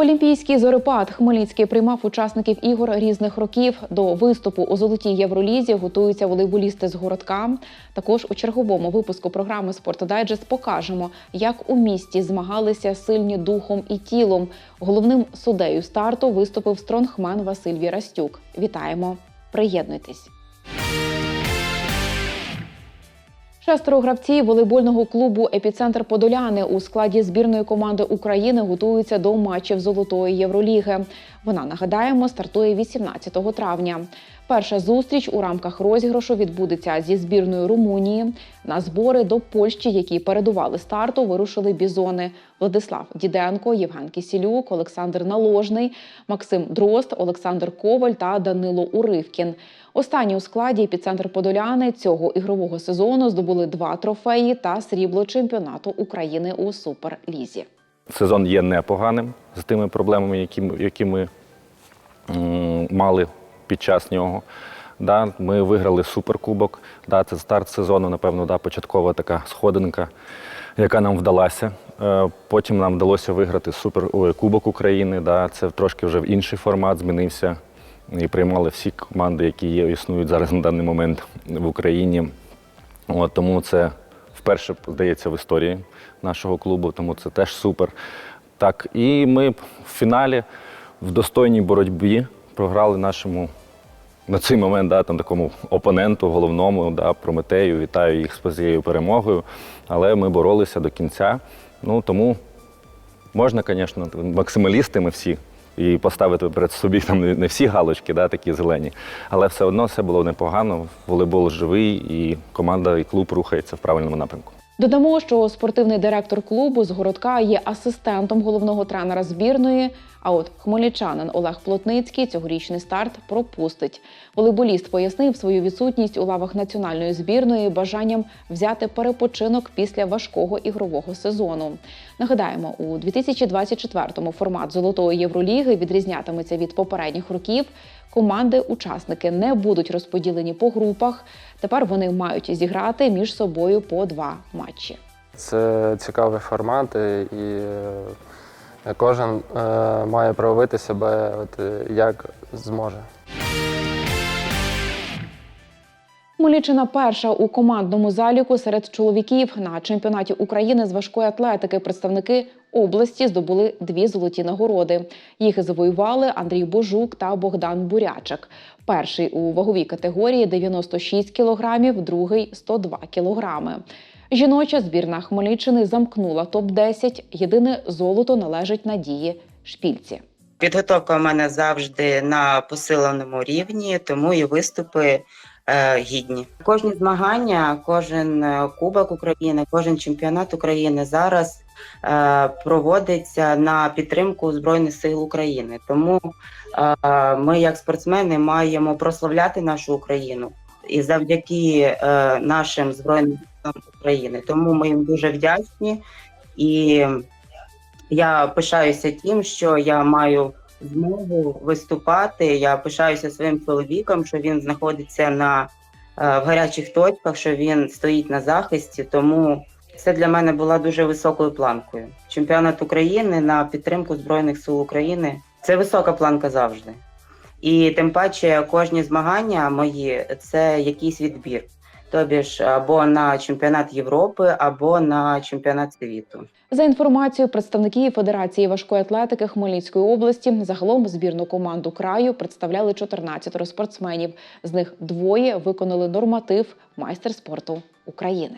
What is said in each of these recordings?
Олімпійський зорепад Хмельницький приймав учасників ігор різних років. До виступу у золотій Євролізі готуються волейболісти з городка. Також у черговому випуску програми «Спортдайджест» покажемо, як у місті змагалися сильні духом і тілом. Головним суддею старту виступив стронгмен Василь Вірастюк. Вітаємо! Приєднуйтесь! Шестеро гравців волейбольного клубу Епіцентр Подоляни у складі збірної команди України готуються до матчів Золотої Євроліги. Вона нагадаємо стартує 18 травня. Перша зустріч у рамках розіграшу відбудеться зі збірною Румунії. На збори до Польщі, які передували старту, вирушили бізони Владислав Діденко, Євген Кісілюк, Олександр Наложний, Максим Дрозд, Олександр Коваль та Данило Уривкін. Останні у складі епіцентр Подоляни цього ігрового сезону здобули два трофеї та срібло чемпіонату України у суперлізі. Сезон є непоганим з тими проблемами, які, які ми мали під час нього. Да, ми виграли суперкубок. Да, це старт сезону, напевно, да, початкова така сходинка, яка нам вдалася. Е, Потім нам вдалося виграти супер ой, Кубок України. Да, це трошки вже в інший формат змінився. І приймали всі команди, які є, існують зараз на даний момент в Україні. От, тому це вперше, здається, в історії нашого клубу, тому це теж супер. Так, і ми в фіналі в достойній боротьбі програли нашому на цей момент да, там, такому опоненту, головному, да, Прометею. Вітаю їх з цією перемогою. Але ми боролися до кінця. Ну, тому можна, звісно, максималісти ми всі. І поставити перед собі там не всі галочки, да, такі зелені. Але все одно все було непогано. Волейбол живий, і команда і клуб рухається в правильному напрямку. Додамо, що спортивний директор клубу з городка є асистентом головного тренера збірної. А от хмельничанин Олег Плотницький цьогорічний старт пропустить. Волейболіст пояснив свою відсутність у лавах національної збірної бажанням взяти перепочинок після важкого ігрового сезону. Нагадаємо, у 2024-му формат золотої євроліги відрізнятиметься від попередніх років. Команди-учасники не будуть розподілені по групах. Тепер вони мають зіграти між собою по два матчі. Це цікавий формат, і е, кожен е, має проявити себе от, як зможе. Хмельниччина перша у командному заліку серед чоловіків на чемпіонаті України з важкої атлетики. Представники області здобули дві золоті нагороди. Їх завоювали Андрій Божук та Богдан Бурячик. Перший у ваговій категорії 96 кілограмів, другий 102 кілограми. Жіноча збірна Хмельниччини замкнула топ 10 Єдине золото належить Надії Шпільці. Підготовка у мене завжди на посиленому рівні, тому і виступи гідні. Кожні змагання, кожен е, кубок України, кожен чемпіонат України зараз е, проводиться на підтримку Збройних сил України. Тому е, ми, як спортсмени, маємо прославляти нашу Україну і завдяки е, нашим збройним силам України. Тому ми їм дуже вдячні і. Я пишаюся тим, що я маю змогу виступати. Я пишаюся своїм чоловіком, що він знаходиться на е, в гарячих точках, що він стоїть на захисті. Тому це для мене була дуже високою планкою. Чемпіонат України на підтримку Збройних сил України це висока планка завжди. І тим паче кожні змагання мої це якийсь відбір. Тобі ж або на чемпіонат Європи, або на чемпіонат світу. За інформацією представників Федерації важкої атлетики Хмельницької області, загалом збірну команду краю представляли 14 спортсменів. З них двоє виконали норматив майстер спорту України.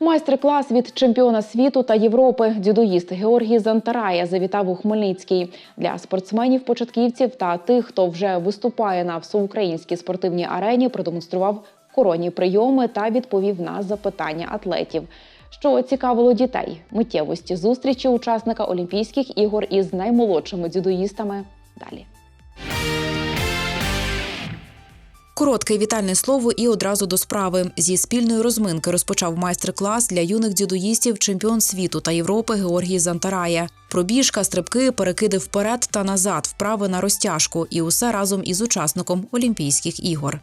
Майстер-клас від чемпіона світу та Європи дзюдоїст Георгій Зантарая завітав у Хмельницький для спортсменів-початківців та тих, хто вже виступає на всеукраїнській спортивній арені, продемонстрував коронні прийоми та відповів на запитання атлетів. Що цікавило дітей, миттєвості зустрічі учасника Олімпійських ігор із наймолодшими дзюдоїстами. Далі. Коротке вітальне слово і одразу до справи. Зі спільної розминки розпочав майстер-клас для юних дзюдоїстів чемпіон світу та Європи Георгій Зантарая. Пробіжка, стрибки, перекиди вперед та назад, вправи на розтяжку, і усе разом із учасником Олімпійських ігор.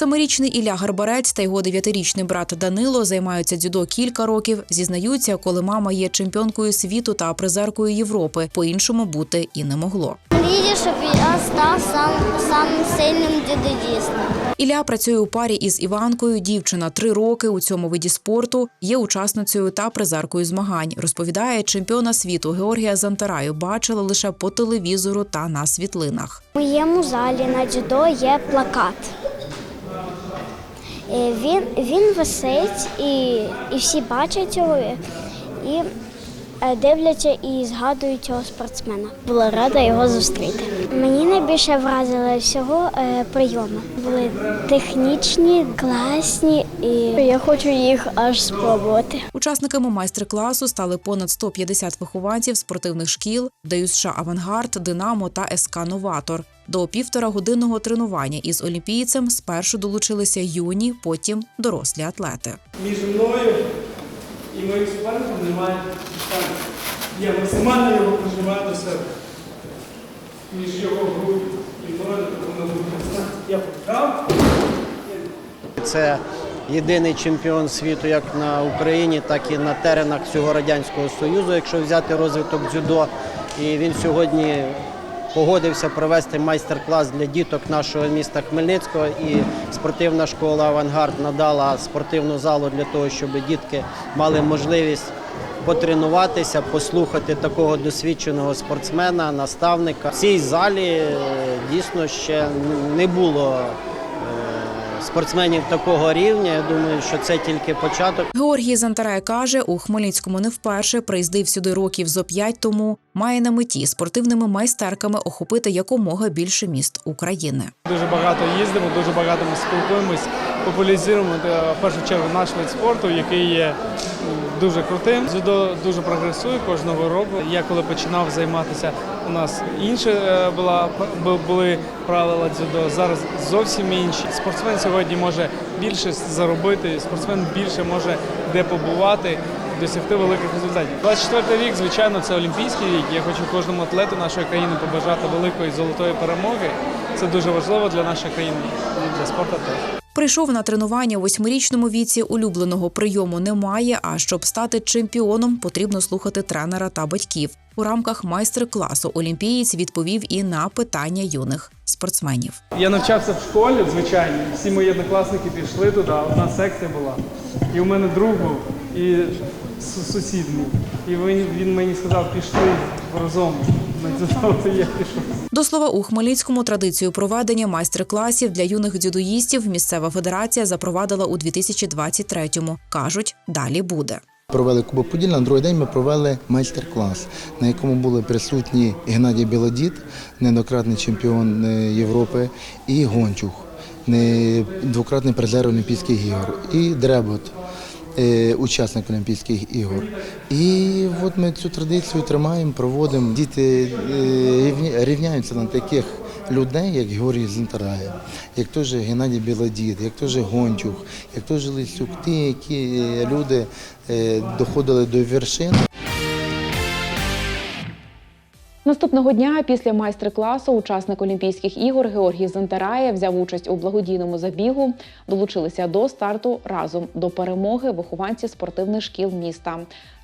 Семирічний Ілля Гарбарець та його дев'ятирічний брат Данило займаються дзюдо кілька років. Зізнаються, коли мама є чемпіонкою світу та призеркою Європи, по-іншому бути і не могло. Мрію, щоб я став сам, самим сильним дідоїстом. Ілля працює у парі із Іванкою. Дівчина три роки у цьому виді спорту є учасницею та призеркою змагань. Розповідає, чемпіона світу Георгія Зантараю бачила лише по телевізору та на світлинах. У моєму залі на дзюдо є плакат. Е, Він, він висить і, і всі бачать його і дивляться і згадують цього спортсмена. Була рада його зустріти. Мені найбільше вразили всього е, прийоми. Були технічні, класні, і я хочу їх аж спробувати. Учасниками майстер-класу стали понад 150 вихованців спортивних шкіл де ДЮСШ Авангард, Динамо та СК Новатор. До півторагодинного тренування із олімпійцем спершу долучилися юні, потім дорослі атлети. між мною і моїм суперником немає. Я максимально його прижимаю до себе. Між його грудью і мною повинна бути. Я поправ. Це єдиний чемпіон світу як на Україні, так і на теренах всього Радянського Союзу, якщо взяти розвиток дзюдо. І він сьогодні погодився провести майстер-клас для діток нашого міста Хмельницького. І спортивна школа Авангард надала спортивну залу для того, щоб дітки мали можливість потренуватися, послухати такого досвідченого спортсмена, наставника. В цій залі е, дійсно ще не було е, спортсменів такого рівня. Я думаю, що це тільки початок. Георгій Зантарай каже, у Хмельницькому не вперше приїздив сюди років зо п'ять тому. Має на меті спортивними майстерками охопити якомога більше міст України. Дуже багато їздимо, дуже багато ми спілкуємось, популяризуємо в першу чергу наш вид спорту, який є дуже крутим. Дзюдо дуже прогресує кожного року. Я коли починав займатися, у нас інше е, була були правила дзюдо. Зараз зовсім інші. Спортсмен сьогодні може більше заробити, спортсмен більше може де побувати. Досягти великих результатів. 24 рік, звичайно, це олімпійський рік. Я хочу кожному атлету нашої країни побажати великої золотої перемоги. Це дуже важливо для нашої країни і для спорту теж. Прийшов на тренування у восьмирічному віці. Улюбленого прийому немає. А щоб стати чемпіоном, потрібно слухати тренера та батьків. У рамках майстер-класу олімпієць відповів і на питання юних спортсменів. Я навчався в школі, звичайно. Всі мої однокласники пішли туди. Одна секція була. І у мене друг був, і су- сусід мій. І він мені сказав, пішли разом. До слова, у Хмельницькому традицію проведення майстер-класів для юних дзюдоїстів місцева федерація запровадила у 2023-му. кажуть, далі буде. Провели Кубок Поділля, на другий день ми провели майстер-клас, на якому були присутні Геннадій Білодід, неоднократний чемпіон е, Європи, і Гончух, двократний призер Олімпійських ігор, і Дребот, учасник Олімпійських ігор. І от ми цю традицію тримаємо, проводимо. Діти е, рівняються на таких людей, як Георгій Зінтарає, як теж Геннадій Білодід, як теж Гонтюх, як теж Лисюк, ті, які е, люди е, доходили до вершин. Наступного дня після майстер-класу учасник Олімпійських ігор Георгій Зантарає взяв участь у благодійному забігу. Долучилися до старту разом до перемоги вихованці спортивних шкіл міста.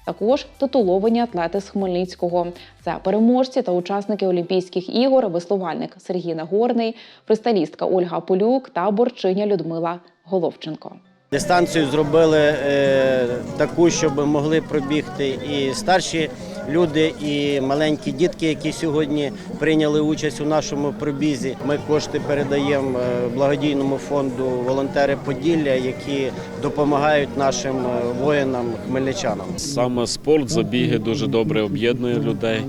Також титуловані атлети з Хмельницького. Це переможці та учасники Олімпійських ігор, веслувальник Сергій Нагорний, фристайлістка Ольга Полюк та борчиня Людмила Головченко. Дистанцію зробили е, таку, щоб могли пробігти і старші люди, і маленькі дітки, які сьогодні прийняли участь у нашому пробізі. Ми кошти передаємо е, благодійному фонду волонтери Поділля, які допомагають нашим е, воїнам хмельничанам. Саме спорт, забіги дуже добре об'єднує людей.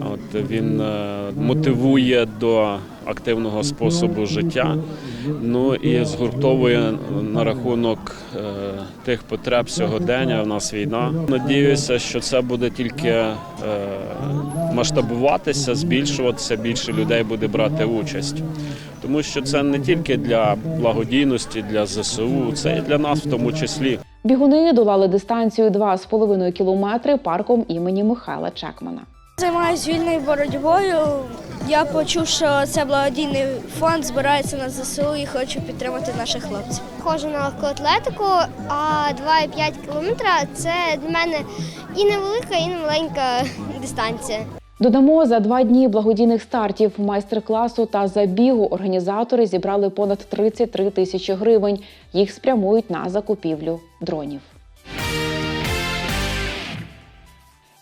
От він мотивує до активного способу життя. Ну і згуртовує на рахунок е, тих потреб сьогодення. В нас війна. Надіюся, що це буде тільки е, масштабуватися, збільшуватися. Більше людей буде брати участь. Тому що це не тільки для благодійності, для ЗСУ, це і для нас в тому числі. Бігуни долали дистанцію 2,5 кілометри парком імені Михайла Чекмана. Займаюся вільною боротьбою. Я почув, що це благодійний фонд збирається на ЗСУ і хочу підтримати наших хлопців. Ходжу на легкоатлетику, а 2,5 кілометра це для мене і невелика, і немаленька дистанція. Додамо за два дні благодійних стартів, майстер-класу та забігу організатори зібрали понад 33 тисячі гривень. Їх спрямують на закупівлю дронів.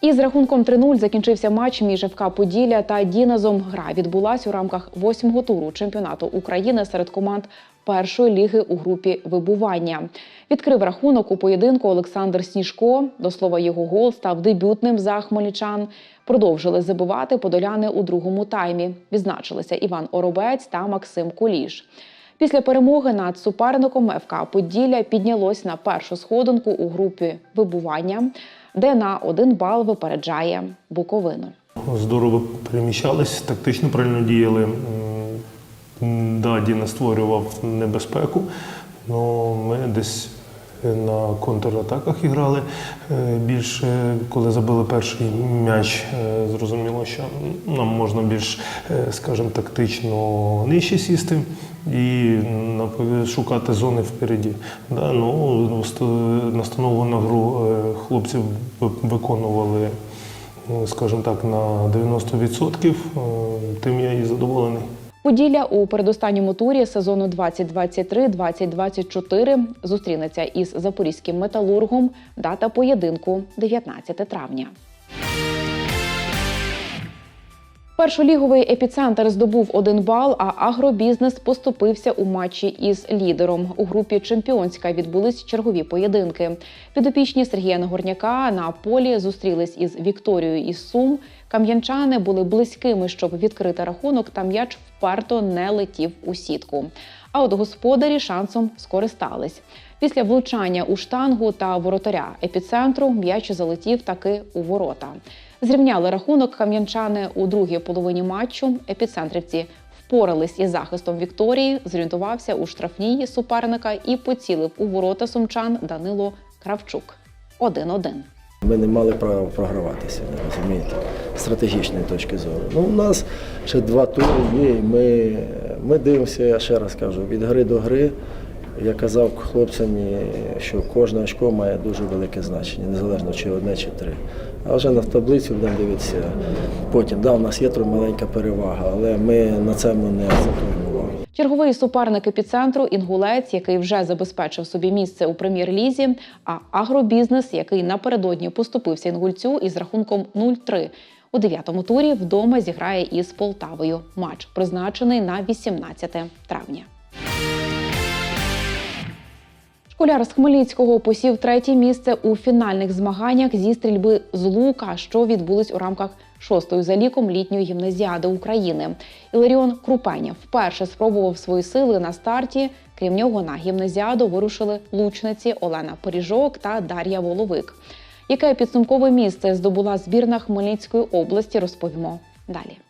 Із рахунком 3-0 закінчився матч між ФК Поділля та Діназом. Гра відбулась у рамках восьмого туру чемпіонату України серед команд першої ліги у групі вибування. Відкрив рахунок у поєдинку Олександр Сніжко. До слова, його гол став дебютним за хмельничан. Продовжили забивати подоляни у другому таймі. Відзначилися Іван Оробець та Максим Куліш. Після перемоги над суперником ФК Поділля піднялось на першу сходинку у групі вибування, де на один бал випереджає Буковину. Здорово переміщались, тактично правильно діяли. Да, Діна створював небезпеку, але ми десь на контратаках грали. Е, Більше, коли забили перший м'яч, е, зрозуміло, що нам можна більш, е, скажімо, тактично нижче сісти і шукати зони впереді. Да, ну, вст- настановлену гру хлопці виконували ну, скажімо так, на 90%, е, тим я і задоволений. Поділля у передостанньому турі сезону 2023-2024 зустрінеться із запорізьким металургом. Дата поєдинку 19 травня. Першоліговий епіцентр здобув один бал, а агробізнес поступився у матчі із лідером. У групі чемпіонська відбулись чергові поєдинки. Підопічні Сергія Нагорняка на полі зустрілись із Вікторією із Сум. Кам'янчани були близькими, щоб відкрити рахунок, та м'яч вперто не летів у сітку. А от господарі шансом скористались. Після влучання у штангу та воротаря епіцентру м'яч залетів таки у ворота. Зрівняли рахунок кам'янчани у другій половині матчу. Епіцентрівці впорались із захистом Вікторії, зорієнтувався у штрафній суперника і поцілив у ворота сумчан Данило Кравчук. 1-1. Ми не мали права програватися, розумієте, з стратегічної точки зору. Ну, у нас ще два тури є, і ми, ми дивимося, я ще раз кажу, від гри до гри. Я казав хлопцям, що кожне очко має дуже велике значення, незалежно чи одне, чи три. А вже на таблицю будемо дивитися потім. Да, у нас є маленька перевага, але ми на цьому не акцентуємо. Черговий суперник епіцентру інгулець, який вже забезпечив собі місце у прем'єр-лізі, а агробізнес, який напередодні поступився інгульцю із рахунком 0-3. У дев'ятому турі вдома зіграє із Полтавою. Матч призначений на 18 травня. Школяр з Хмельницького посів третє місце у фінальних змаганнях зі стрільби з лука, що відбулись у рамках шостої за ліком літньої гімназіади України. Іларіон Крупеня вперше спробував свої сили на старті. Крім нього, на гімназіаду вирушили лучниці Олена Поріжок та Дар'я Воловик. Яке підсумкове місце здобула збірна Хмельницької області, розповімо далі.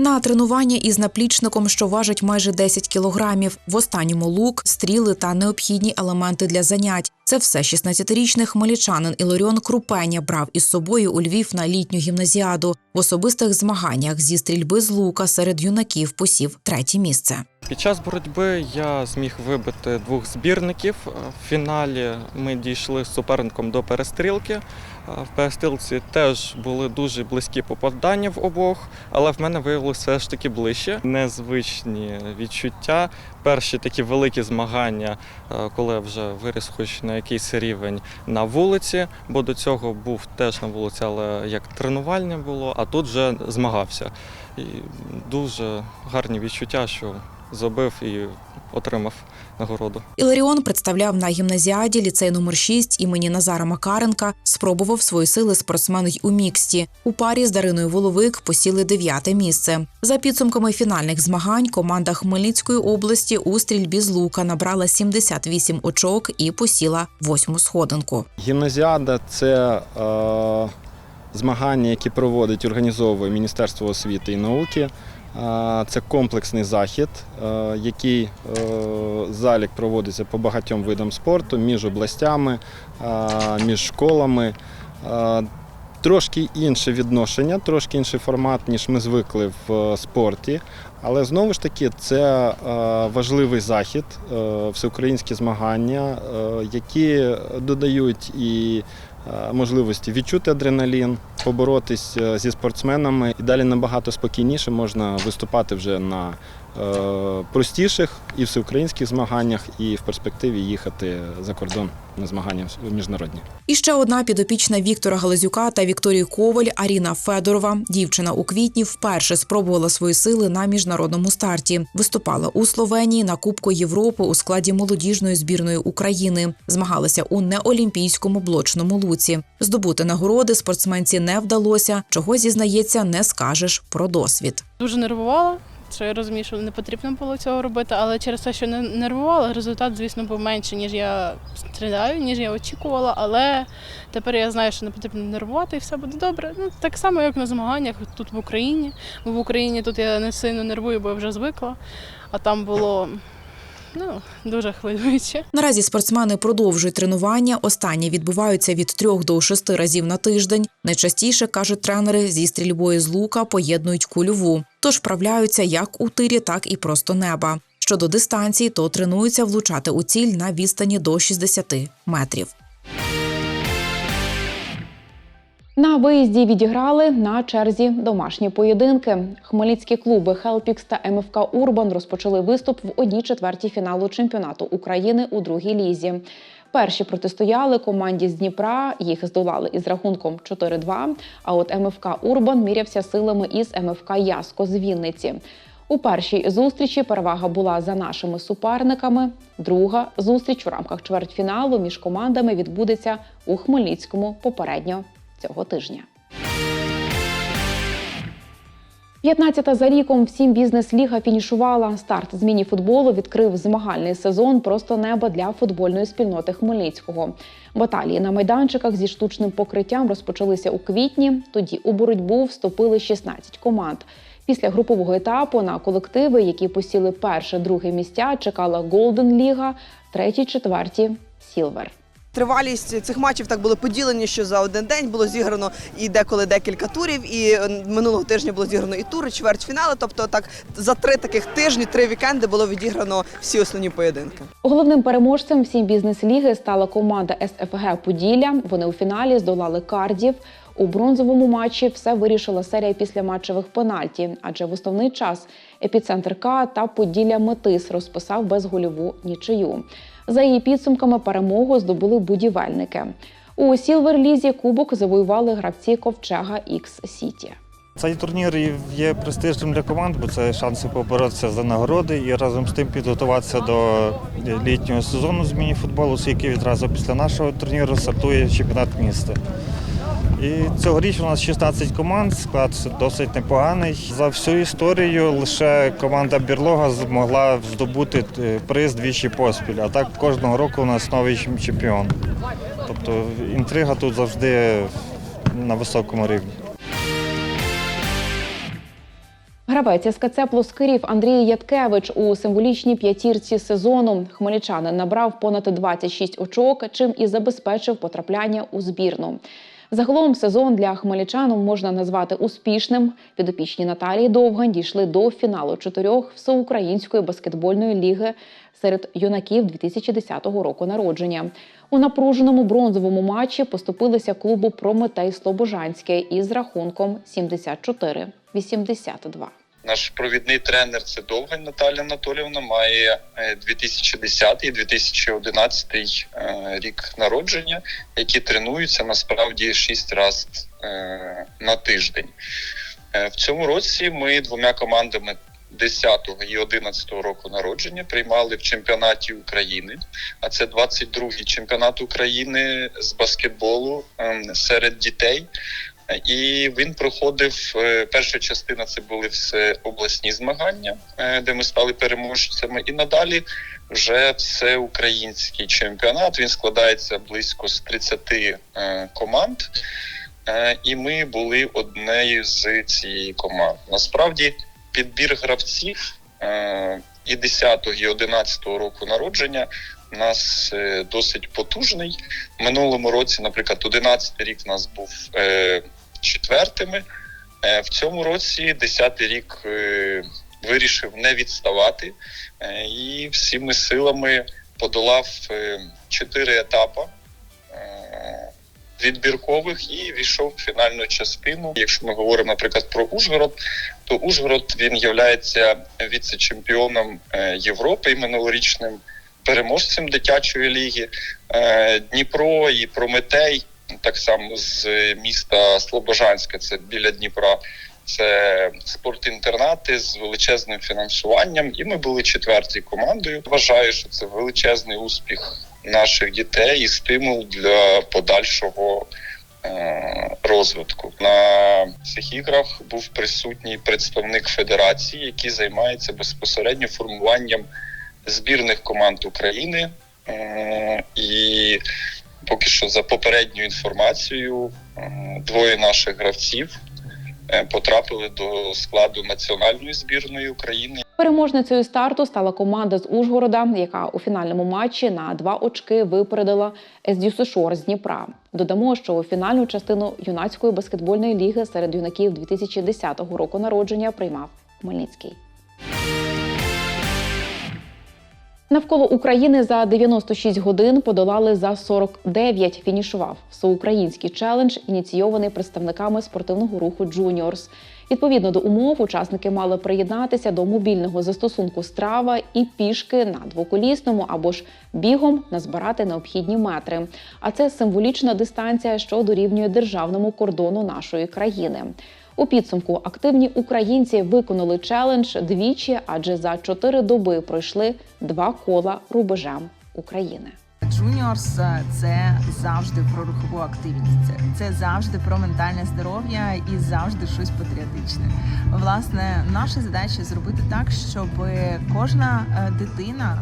На тренування із наплічником, що важить майже 10 кілограмів. В останньому лук, стріли та необхідні елементи для занять. Це все 16-річний хмельничанин Ілоріон Крупеня брав із собою у Львів на літню гімназіаду. В особистих змаганнях зі стрільби з лука серед юнаків посів третє місце. Під час боротьби я зміг вибити двох збірників. В фіналі ми дійшли з суперником до перестрілки. В перестрілці теж були дуже близькі попадання в обох, але в мене виявилося все ж таки ближче. Незвичні відчуття. Перші такі великі змагання, е, коли вже виріс хоч на якийсь рівень на вулиці, бо до цього був теж на вулиці, але як тренувальне було, а тут вже змагався. І дуже гарні відчуття, що забив і отримав нагороду. Іларіон представляв на гімназіаді ліцей номер 6 імені Назара Макаренка. Спробував свої сили спортсмен й у міксті. У парі з Дариною Воловик посіли дев'яте місце. За підсумками фінальних змагань команда Хмельницької області у стрільбі з лука набрала 78 очок і посіла восьму сходинку. Гімназіада це е, змагання, які проводить організовує Міністерство освіти і науки. Це комплексний захід, який е, залік проводиться по багатьом видам спорту між областями, між школами. Трошки інше відношення, трошки інший формат, ніж ми звикли в е, спорті. Але знову ж таки, це е, важливий захід, всеукраїнські змагання, які додають і можливості відчути адреналін, поборотись е, зі спортсменами, і далі набагато спокійніше можна виступати вже на е, простіших і всеукраїнських змаганнях, і в перспективі їхати за кордон на змагання міжнародні. І ще одна підопічна Віктора Галазюка та Вікторії Коваль Аріна Федорова. Дівчина у квітні вперше спробувала свої сили на міжнародному старті. Виступала у Словенії на Кубку Європи у складі молодіжної збірної України. Змагалася у неолімпійському блочному луці. Здобути нагороди спортсменці не вдалося. Чого зізнається, не скажеш про досвід. Дуже нервувала, що я розумію, що не потрібно було цього робити, але через те, що не нервувала, результат, звісно, був менший, ніж я стріляю, ніж я очікувала. Але тепер я знаю, що не потрібно нервувати і все буде добре. Ну так само, як на змаганнях тут в Україні. Бо в Україні тут я не сильно нервую, бо я вже звикла. А там було ну, дуже хвилююче. Наразі спортсмени продовжують тренування. Останні відбуваються від трьох до шести разів на тиждень. Найчастіше кажуть тренери зі стрільбою з лука поєднують кульову, тож вправляються як у тирі, так і просто неба. Щодо дистанції, то тренуються влучати у ціль на відстані до 60 метрів. На виїзді відіграли на черзі домашні поєдинки. Хмельницькі клуби Хелпікс та МФК Урбан розпочали виступ в одній четвертій фіналу чемпіонату України у другій лізі. Перші протистояли команді з Дніпра. Їх здолали із рахунком 4-2. А от МФК Урбан мірявся силами із МФК Яско з Вінниці. У першій зустрічі перевага була за нашими суперниками. Друга зустріч у рамках чвертьфіналу між командами відбудеться у Хмельницькому попередньо цього тижня. 15-та за ріком всім бізнес-ліга фінішувала. Старт з міні-футболу відкрив змагальний сезон просто неба для футбольної спільноти Хмельницького. Баталії на майданчиках зі штучним покриттям розпочалися у квітні. Тоді у боротьбу вступили 16 команд. Після групового етапу на колективи, які посіли перше-друге місця, чекала Голден Ліга, треті, четверті Сілвер. Тривалість цих матчів так були поділені, що за один день було зіграно і деколи декілька турів. І е, минулого тижня було зіграно і тури, чвертьфінали. Тобто, так за три таких тижні, три вікенди було відіграно всі основні поєдинки. Головним переможцем всім бізнес-ліги стала команда СФГ Поділля. Вони у фіналі здолали Кардів. У бронзовому матчі все вирішила серія післяматчевих пенальті, адже в основний час епіцентр К та Поділля Метис розписав безгольову нічию. За її підсумками перемогу здобули будівельники. У Сілвер-лізі кубок завоювали гравці ковчега Ікс Сіті. Цей турнір є престижним для команд, бо це шанси поборотися за нагороди і разом з тим підготуватися до літнього сезону з міні-футболу, оскільки відразу після нашого турніру стартує чемпіонат міста. І цьогоріч у нас 16 команд, склад досить непоганий. За всю історію лише команда Бірлога змогла здобути е, приз двічі поспіль, а так кожного року у нас новий чемпіон. Тобто інтрига тут завжди на високому рівні. Гравець СКЦ Плоскирів Андрій Яткевич у символічній п'ятірці сезону хмельничанин набрав понад 26 очок, чим і забезпечив потрапляння у збірну. Загалом сезон для хмельничан можна назвати успішним. Підопічні Наталії Довгань дійшли до фіналу чотирьох всеукраїнської баскетбольної ліги серед юнаків 2010 року народження. У напруженому бронзовому матчі поступилися клубу Прометей Слобожанське із рахунком 74-82. Наш провідний тренер це Довгань Наталя Анатоліївна, має е, 2010 і 2011 е, рік народження, які тренуються насправді 6 разів е, на тиждень. Е, В цьому році ми двома командами 10 і 11 року народження приймали в чемпіонаті України. А це 22-й чемпіонат України з баскетболу ем, серед дітей. І він проходив е, перша частина. Це були все обласні змагання, е, де ми стали переможцями. І надалі вже все український чемпіонат. Він складається близько з 30 е, команд. І ми були однією з цієї команд. Насправді підбір гравців і 10-го, і 11-го року народження у нас досить потужний. Минулому році, наприклад, 11-й рік у нас був четвертими. Е, в цьому році 10-й рік е, вирішив не відставати е, і всіми силами подолав чотири етапи відбіркових і війшов в фінальну частину. Якщо ми говоримо, наприклад, про Ужгород, то Ужгород він є віце-чемпіоном Європи і минулорічним переможцем дитячої ліги. Дніпро і Прометей, так само з міста Слобожанська, це біля Дніпра. Це спортінтернати з величезним фінансуванням, і ми були четвертою командою. Вважаю, що це величезний успіх наших дітей і стимул для подальшого е, розвитку. На цих іграх був присутній представник федерації, який займається безпосередньо формуванням збірних команд України. Е, і поки що за попередньою інформацією, двоє наших гравців е, потрапили до складу національної збірної України. Переможницею старту стала команда з Ужгорода, яка у фінальному матчі на два очки випередила СДЮ з Дніпра. Додамо, що у фінальну частину юнацької баскетбольної ліги серед юнаків 2010 року народження приймав Хмельницький. Навколо України за 96 годин подолали за 49. Фінішував всеукраїнський челендж, ініційований представниками спортивного руху Джуніорс. Відповідно до умов, учасники мали приєднатися до мобільного застосунку страва і пішки на двоколісному або ж бігом назбирати необхідні метри. А це символічна дистанція, що дорівнює державному кордону нашої країни. У підсумку активні українці виконали челендж двічі, адже за чотири доби пройшли два кола рубежем України. Джуніорс це завжди про рухову активність. Це, це завжди про ментальне здоров'я і завжди щось патріотичне. Власне, наша задача зробити так, щоб кожна е, дитина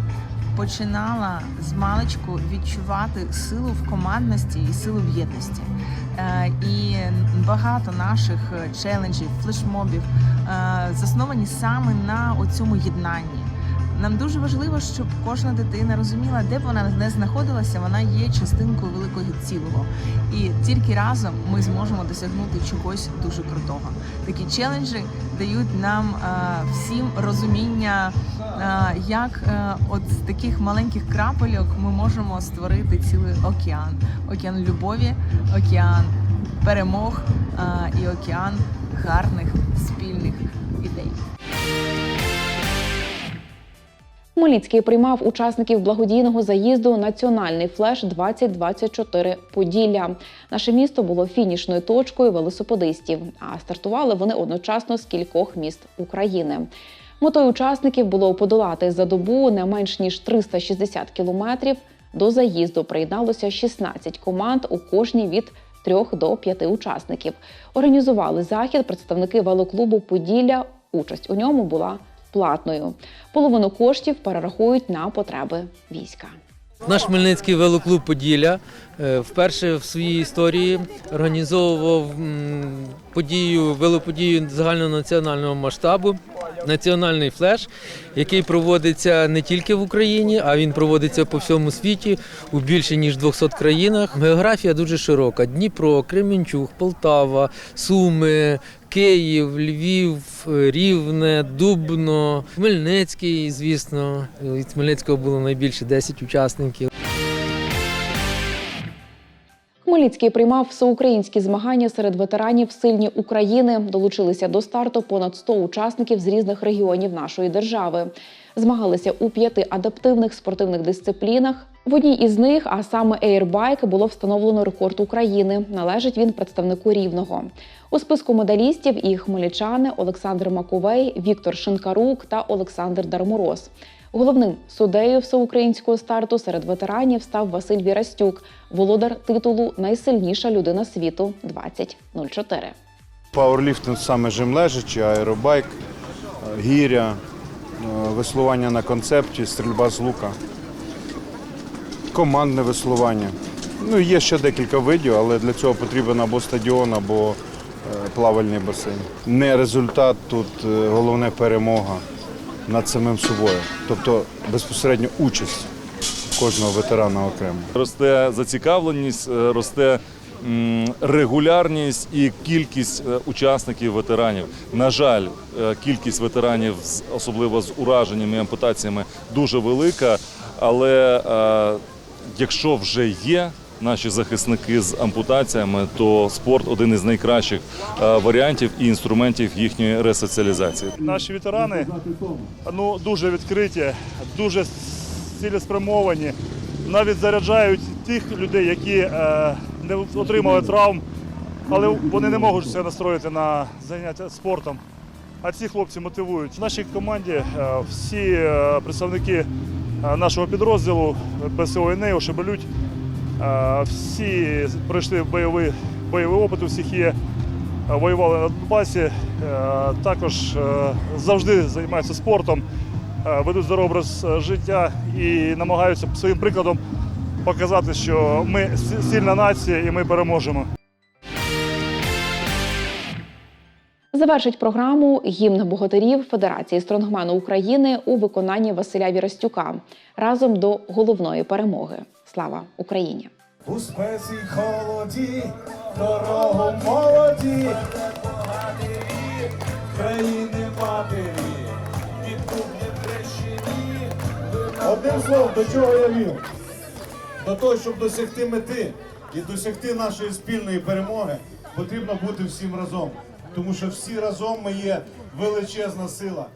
починала з маличку відчувати силу в командності і силу в єдності. Е, І багато наших е, челенджів, флешмобів е, засновані саме на оцьому єднанні. Нам дуже важливо, щоб кожна дитина розуміла, де б вона не знаходилася, вона є частинкою великого цілого. І тільки разом ми зможемо досягнути чогось дуже крутого. Такі челенджі дають нам е, всім розуміння, е, як е, от з таких маленьких крапельок ми можемо створити цілий океан, океан любові, океан перемог і океан гарних спільних Хмельницький приймав учасників благодійного заїзду Національний флеш 2024 Поділля. Наше місто було фінішною точкою велосипедистів, а стартували вони одночасно з кількох міст України. Метою учасників було подолати за добу не менш ніж 360 кілометрів. До заїзду приєдналося 16 команд у кожній від 3 до 5 учасників. Організували захід представники велоклубу Поділля. Участь у ньому була платною. Половину коштів перерахують на потреби війська. Наш Хмельницький велоклуб Поділля е, вперше в своїй історії організовував подію, велоподію загальнонаціонального масштабу. Національний флеш, який проводиться не тільки в Україні, а він проводиться по всьому світі у більше ніж 200 країнах. Географія дуже широка: Дніпро, Кременчуг, Полтава, Суми, Київ, Львів, Рівне, Дубно, Хмельницький, звісно. Від Хмельницького було найбільше 10 учасників. Хмельницький приймав всеукраїнські змагання серед ветеранів сильні України. Долучилися до старту понад 100 учасників з різних регіонів нашої держави. Змагалися у п'яти адаптивних спортивних дисциплінах. В одній із них, а саме Ейрбайк, було встановлено рекорд України. Належить він представнику рівного. У списку медалістів і хмельничани Олександр Маковей, Віктор Шинкарук та Олександр Дармороз. Головним суддею всеукраїнського старту серед ветеранів став Василь Вірастюк, володар титулу Найсильніша людина світу 2004. Пауерліфтинг саме жим лежачі, аеробайк, гіря, веслування на концепті, стрільба з лука, командне веслування. Ну, є ще декілька видів, але для цього потрібен або стадіон, або плавальний басейн. Не результат тут, е, головне перемога над самим собою. Тобто безпосередньо участь кожного ветерана окремо. Росте зацікавленість, е, росте регулярність і кількість е, учасників ветеранів. На жаль, е, кількість ветеранів, особливо з ураженнями і ампутаціями, дуже велика. Але е, якщо вже є наші захисники з ампутаціями, то спорт один із найкращих варіантів і інструментів їхньої ресоціалізації. Наші ветерани ну, дуже відкриті, дуже цілеспрямовані, навіть заряджають тих людей, які не отримали травм, але вони не можуть себе настроїти на заняття спортом. А ці хлопці мотивують. В нашій команді е, всі е, представники е, нашого підрозділу ПСО «Енео», Шебелють, всі пройшли бойовий, бойовий опит, у всіх є воювали на Донбасі, також завжди займаються спортом, ведуть здоровий образ життя і намагаються своїм прикладом показати, що ми сильна нація і ми переможемо. Завершить програму гімн богатирів Федерації стронгмену України у виконанні Василя Вірастюка разом до головної перемоги. Слава Україні! У спеці холоді, дорогу молоді, країни матері, відкупні трещині. Одним словом, до чого я вів? До того, щоб досягти мети і досягти нашої спільної перемоги, потрібно бути всім разом. Тому що всі разом ми є величезна сила.